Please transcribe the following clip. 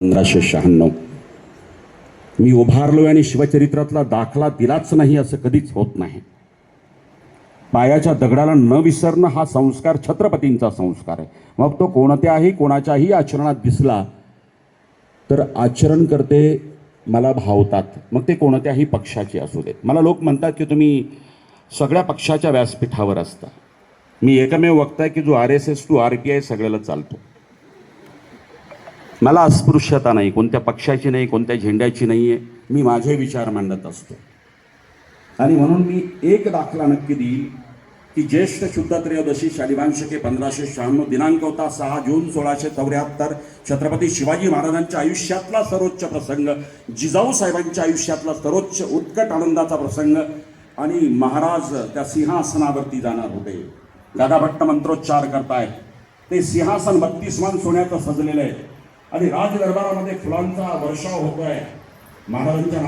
पंधराशे शहाण्णव. मी उभारलोय आणि शिवचरित्रातला दाखला दिलाच नाही असं कधीच होत नाही. पायाच्या दगडाला न विसरणं हा संस्कार छत्रपतींचा संस्कार आहे. मग तो कोणत्याही कोणाच्याही आचरणात दिसला तर आचरण करते मला भावतात. मग ते कोणत्याही पक्षाचे असू देत. मला लोक म्हणतात की तुम्ही सगळ्या पक्षाच्या व्यासपीठावर असता. मी एकमेव वक्ता आहे की जो R S S two R P I सगळ्याला चालतो. मला अस्पृश्यता नाही कोणत्या पक्षाची नाही कोणत्या झेंड्याची नाही आहे मी माझे विचार मांडत असतो. आणि म्हणून मी एक दाखला नक्की देईल की ज्येष्ठ शुद्ध त्रयोदशी शालिवांशके पंधराशे शहाण्णव दिनांक होता सहा जून सोळाशे चौऱ्याहत्तर. छत्रपती शिवाजी महाराजांच्या आयुष्यातला सर्वोच्च प्रसंग जिजाऊ साहेबांच्या आयुष्यातला सर्वोच्च उत्कट आनंदाचा प्रसंग आणि महाराज त्या सिंहासनावरती जाणार होते. दादा भट्ट मंत्रोच्चार करतायत. ते सिंहासन बत्तीसमान सोन्याचं सजलेलं आहे. आणि राजदरबारामध्ये फुलांचा वर्षाव होतोय. महाराजांच्या